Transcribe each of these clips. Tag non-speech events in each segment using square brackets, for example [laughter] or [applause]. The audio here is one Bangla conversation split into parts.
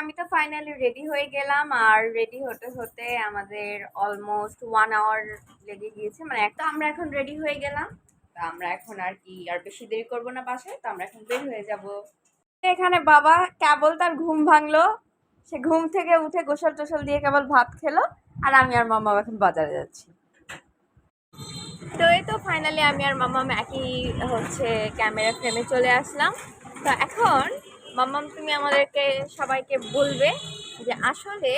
আমি তো ফাইনালি রেডি হয়ে গেলাম আর রেডি হতে হতে আমাদের অলমোস্ট ওয়ান আওয়ার লেগে গিয়েছে। মানে একটা আমরা এখন রেডি হয়ে গেলাম। তো আমরা এখন আর কি, আর বেশি দেরি করব না বাসায়, তো আমরা এখন বের হয়ে যাব। এখানে বাবা কেবল তার ঘুম ভাঙলো। সে ঘুম থেকে উঠে গোসল টোসল দিয়ে কেবল ভাত খেলো। আর আমি আর মামা এখন বাজারে যাচ্ছি। তো এই তো ফাইনালি আমি আর মামাম একই হচ্ছে ক্যামেরা ফ্রেমে চলে আসলাম। তো এখন মামাম তুমি আমাদেরকে সবাইকে বলবে যে আসলে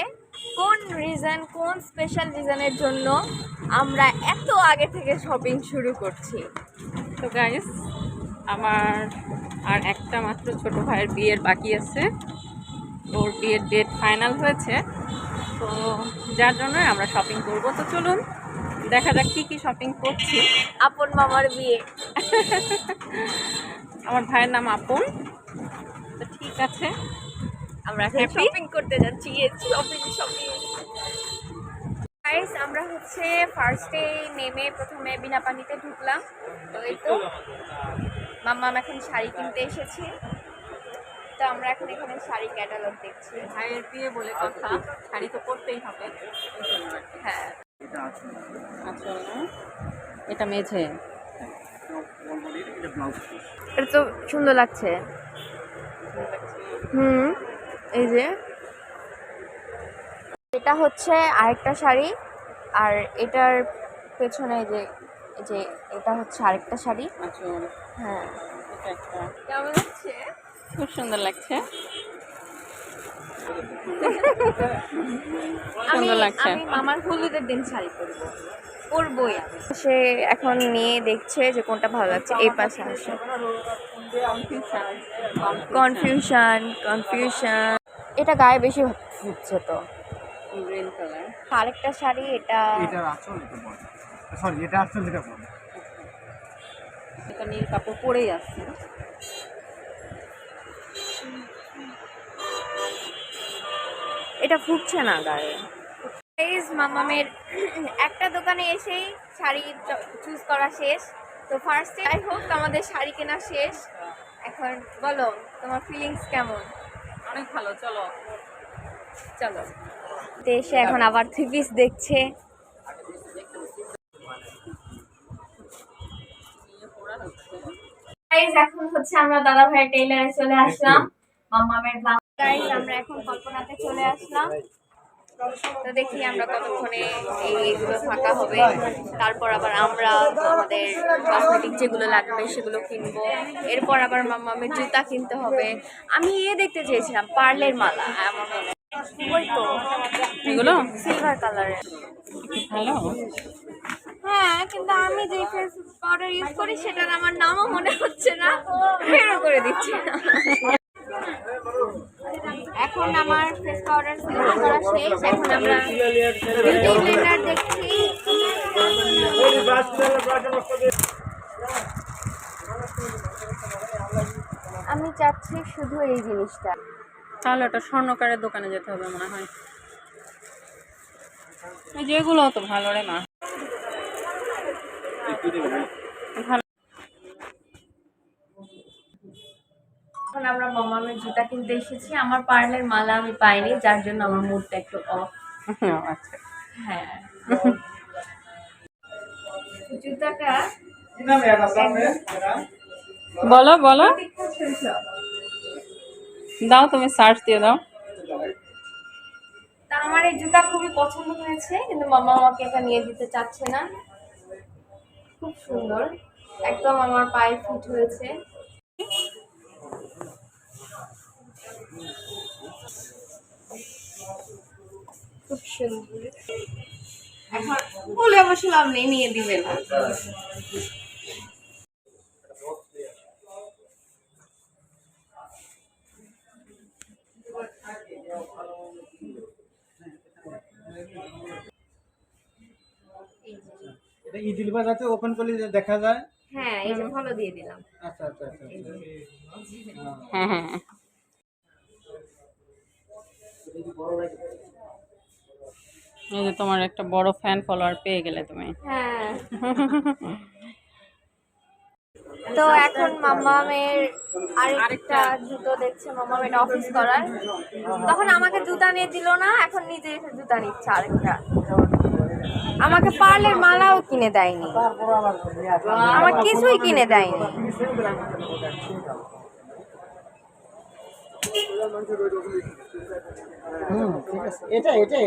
কোন রিজন কোন স্পেশাল রিজনের জন্য আমরা এত আগে থেকে শপিং শুরু করছি? তো গাইস আমার আর একটা মাত্র ছোট ভাইয়ের বিয়ের বাকি আছে। ওর বিয়ের ডেট ফাইনাল হয়েছে। তো যার জন্য আমরা শপিং করব। তো চলুন দেখা যাক কী কী শপিং করছি। আপন মামার বিয়ে। আমার ভাইয়ের নাম আপন। তো ঠিক আছে। আমরা এখন শপিং করতে যাচ্ছি শপিং শপিং গাইস আমরা হচ্ছে ফার্স্টে নেমে প্রথমে বিনা পানিতে ঢুকলাম। তো এই তো মাম্মাম এখন শাড়ি কিনতে এসেছে। তো আমরা এখন এখানে শাড়ি ক্যাটালগ দেখছি। ভাইয়ের বিয়ে বলে কথা শাড়ি তো পরতেই হবে। হ্যাঁ। আচ্ছা এটা মেঝে। এটা তো সুন্দর লাগছে। হুম এই যে। এটা হচ্ছে আরেকটা শাড়ি আর এটার পেছনে যে এই যে এটা হচ্ছে আরেকটা শাড়ি। আচ্ছা। হ্যাঁ। একটা। কেমন লাগছে? খুব সুন্দর লাগছে। সুন্দর লাগছে। আমি মামার হলুদের দিন শাড়ি পরবো। পরবই সে এখন নিয়ে দেখছে যে কোনটা ভালো লাগছে এই পাশে আসে। কনফিউশন কনফিউশন এটা গায়ে বেশি ফুটছে তো। গ্রিন কালার আরেকটা শাড়ি এটা আঁচল এটা বড়। সরি এটা আঁচল এটা বড়। এটা নীল কাপড় পরেই আছে এটা ফুটছে না গায়ে। প্লিজ মামামের একটা দোকানে এসেই শাড়ি চুজ করা শেষ। তো ফার্স্টে যাই হোক আমাদের শাড়ি কেনা শেষ। এখন বলো তোমার ফিলিংস কেমন? অনেক ভালো চলো। চলো। তো এসে এখন আবার থ্রি পিস দেখছে। এখন হচ্ছে আমরা দাদা ভাইয়ের টেইলারে চলে আসলাম। মামামের গাইজ আমরা এখন কল্পনাতে চলে আসলাম। তো দেখি আমরা কতক্ষণে এই এইগুলো ফাঁকা হবে। তারপর আবার আমরা আমাদের কসমেটিক যেগুলো লাগবে সেগুলো কিনবো। এরপর আবার মামামের জুতা কিনতে হবে। আমি এ দেখতে চেয়েছিলাম পার্লের মালা। আমার মনে ওই তো এগুলো? সিলভার কালারের ভালো। হ্যাঁ কিন্তু আমি যে ফেস পাউডার ইউজ করি সেটার আমার নামও মনে হচ্ছে না। বেরো করে দিচ্ছি। এখন আমার ফেস পাউডার করা শেষ, এখন আমরা বিউটি ব্লেন্ডার দেখছি। আমি চাচ্ছি শুধু এই জিনিসটা। তাহলে ওটা স্বর্ণকারের দোকানে যেতে হবে মনে হয়। যেগুলো তো ভালো রে মা। ভালো। এখন আমরা মামামের জুতা কিনতে এসেছি। আমার পার্লের মালা আমি পাইনি যার জন্য আমার মুডটা একটু অফ [laughs] আচ্ছা। হ্যাঁ। [laughs] জুতাটা বলো বলো। দাও তুমি সার্চ দিয়ে দাও। তা আমার এই জুতা খুবই পছন্দ হয়েছে কিন্তু মামা আমাকে এটা নিয়ে দিতে চাচ্ছে না। খুব সুন্দর। একদম আমার পায়ে ফিট হয়েছে। খুব সুন্দর এখন বলে অবশ্য লাভ নেই নিয়ে দিবে। এটা ইদিল বাজাতে ওপেন করলে দেখা যায় হ্যাঁ এই যে ভালো দিয়ে দিলাম আচ্ছা আচ্ছা আচ্ছা আচ্ছা। হ্যাঁ হ্যাঁ এই যে তোমার একটা বড় ফ্যান ফলোয়ার পেয়ে গেলে তুমি। হ্যাঁ। [laughs] তো এখন মাম্মামের আরেকটা জুতো দেখছে মাম্মাম এটা অফিস করার। তখন আমাকে জুতা নিয়ে দিল না এখন নিজে এসে জুতা নিচ্ছে আরেকটা। আমাকে পার্লের মালাও কিনে দেয়নি। আমার কিছুই কিনে দেয়নি। হুম ঠিক আছে। এটা এটাই।